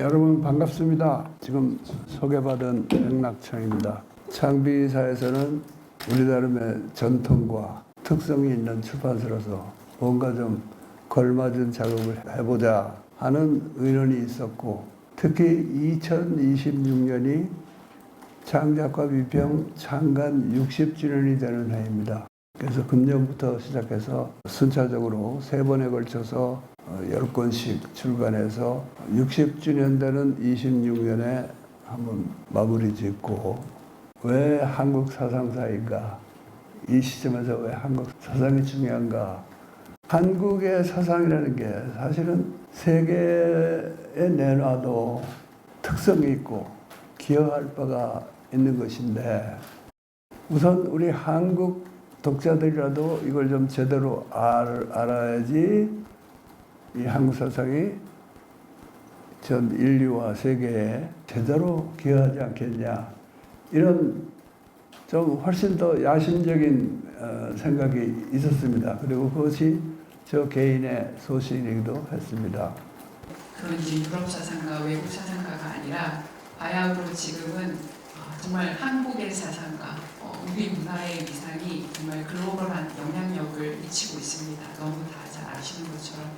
여러분 반갑습니다. 지금 소개받은 백낙천입니다. 창비사에서는 우리 나름의 전통과 특성이 있는 출판사로서 뭔가 좀 걸맞은 작업을 해보자 하는 의논이 있었고 특히 2026년이 창작과 비평 창간 60주년이 되는 해입니다. 그래서 금년부터 시작해서 순차적으로 세 번에 걸쳐서 어, 10권씩 출간해서 60주년 되는 26년에 한번 마무리 짓고 왜 한국 사상사인가? 이 시점에서 왜 한국 사상이 중요한가? 한국의 사상이라는 게 사실은 세계에 내놔도 특성이 있고 기여할 바가 있는 것인데 우선 우리 한국 독자들이라도 이걸 좀 제대로 알, 알아야지 이 한국 사상이 전 인류와 세계에 제대로 기여하지 않겠냐 이런 좀 훨씬 더 야심적인 어, 생각이 있었습니다. 그리고 그것이 저 개인의 소신이기도 했습니다. 그런 이제 유럽 사상가, 외국 사상가가 아니라 바야흐로 지금은 어, 정말 한국의 사상가, 어, 우리 문화의 위상이 정말 글로벌한 영향력을 미치고 있습니다. 너무 다 잘 아시는 것처럼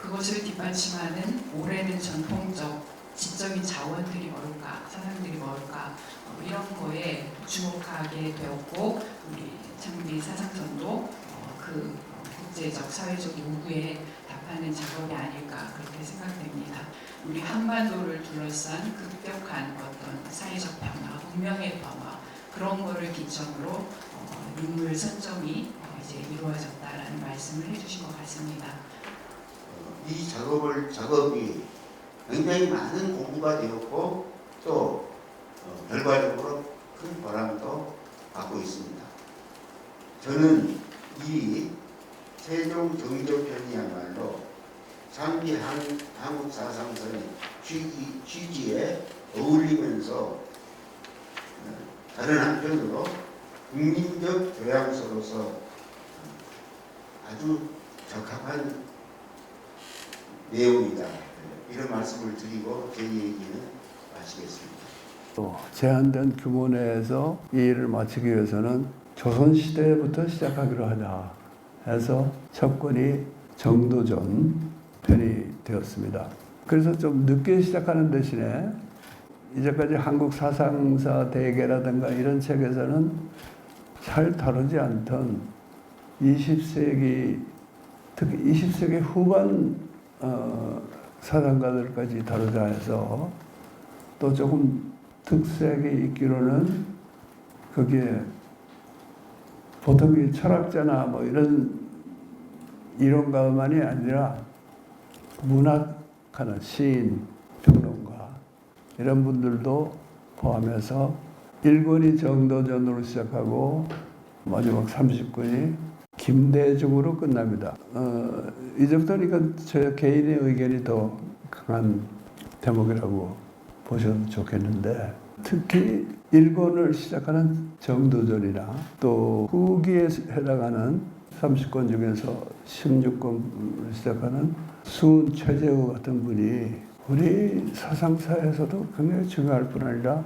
그것을 뒷받침하는 오래된 전통적 지적인 자원들이 뭘까, 사상들이 뭘까 어, 이런 거에 주목하게 되었고 우리 장비 사상전도 어, 그 국제적 사회적 요구에 답하는 작업이 아닐까 그렇게 생각됩니다. 우리 한반도를 둘러싼 급격한 어떤 사회적 변화, 운명의 변화 그런 거를 기점으로 어, 인물 선정이 어, 이제 이루어졌다라는 말씀을 해주신 것 같습니다. 어, 이 작업을 작업이 굉장히 많은 공부가 되었고 또 어, 결과적으로 큰 보람도 받고 있습니다. 저는 이 세종 정의적 편이야말로 장기 한, 한국 사상선의 취지, 취지에 어울리면서 어, 다른 한편으로 국민적 교양서로서 아주 적합한 내용이다. 이런 말씀을 드리고 제 얘기는 마치겠습니다. 또 제한된 규모 내에서 이 일을 마치기 위해서는 조선 시대부터 시작하기로 하자 해서 첫 권이 정도전 편이 되었습니다. 그래서 좀 늦게 시작하는 대신에 이제까지 한국 사상사 대계라든가 이런 책에서는 잘 다루지 않던 20세기 특히 20세기 후반 어, 사상가들까지 다루자 해서 또 조금 특색이 있기로는 거기에 보통 이 철학자나 뭐 이런 이론가만이 아니라 문학하는 시인, 평론가 이런 분들도 포함해서 1권이 정도전으로 시작하고 마지막 30권이 김대중으로 끝납니다. 어, 이제부터니까 제 개인의 의견이 더 강한 대목이라고 보셔도 좋겠는데 특히 일권을 시작하는 정도전이나 또 후기에 해당하는 30권 중에서 16권을 시작하는 수은 최재우 같은 분이 우리 사상사에서도 굉장히 중요할 뿐 아니라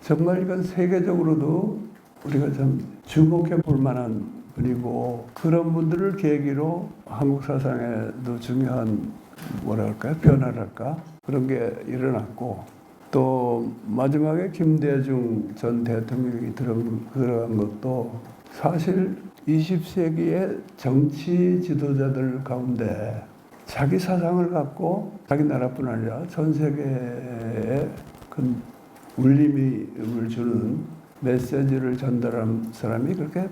정말 이건 세계적으로도 우리가 좀 주목해 볼 만한 분이고 그런 분들을 계기로 한국 사상에도 중요한 뭐랄까요? 변화랄까? 그런 게 일어났고 또 마지막에 김대중 전 대통령이 들어간, 것도 사실 20세기의 정치 지도자들 가운데 자기 사상을 갖고 자기 나라뿐 아니라 전 세계에 큰 울림을 주는 메시지를 전달한 사람이 그렇게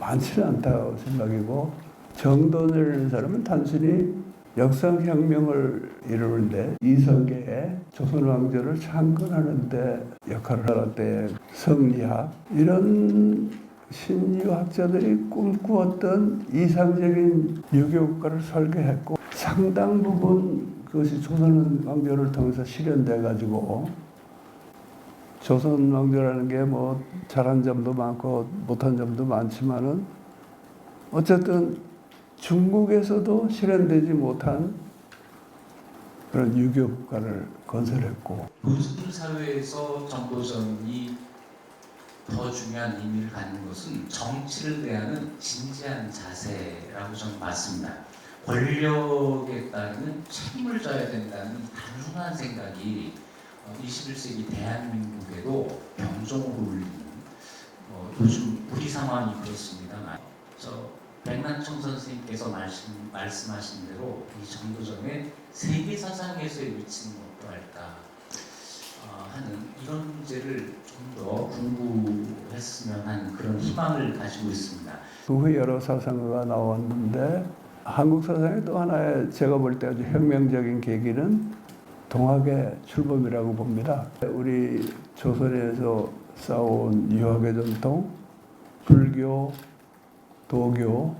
많지는 않다고 생각이고 정돈을 사람은 단순히 역사혁명을 이루는데 이성계의 조선 왕조를 창건하는데 역할을 할때 성리학 이런 신유학자들이 꿈꾸었던 이상적인 유교 국가를 설계했고 상당 부분 그것이 조선 왕조를 통해서 실현돼 가지고 조선 왕조라는 게 뭐 잘한 점도 많고 못한 점도 많지만은 어쨌든 중국에서도 실현되지 못한 그런 유교 국가를 건설했고 요즘 사회에서 정도전이 더 중요한 의미를 갖는 것은 정치를 대하는 진지한 자세라고 저는 봤습니다. 권력에 따르는 책임을 져야 된다는 단순한 생각이 어, 21세기 대한민국에도 병정으로 울리는 어, 요즘 우리 상황이 그렇습니다만 저 백난청 선생님께서 말씀, 말씀하신 대로 이 정도전의 세계 사상에서의 위치는 어떠할까 어, 하는 이런 문제를 좀더 공부했으면 하는 그런 희망을 가지고 있습니다. 그 후에 여러 사상가가 나왔는데 한국 사상의 또 하나의 제가 볼 때 아주 혁명적인 계기는 동학의 출범이라고 봅니다. 우리 조선에서 쌓아온 유학의 전통, 불교, 도교,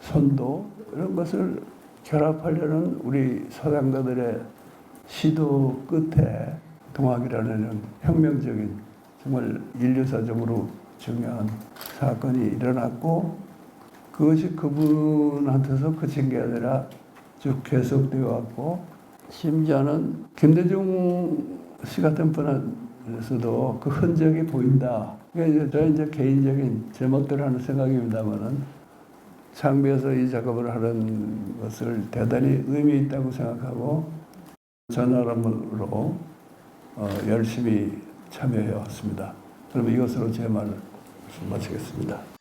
선도 이런 것을 결합하려는 우리 사상가들의 시도 끝에 동학이라는 혁명적인 정말 인류사적으로 중요한 사건이 일어났고 그것이 그분한테서 그친 게 아니라 쭉 계속되어 왔고 심지어는 김대중 씨 같은 분에서도 그 흔적이 보인다. 그러니까 저 이제 개인적인 제멋대로 하는 생각입니다만은 장비에서 이 작업을 하는 것을 대단히 의미 있다고 생각하고 전화람으로 어, 열심히 참여해 왔습니다. 그러면 이것으로 제 말을 마치겠습니다.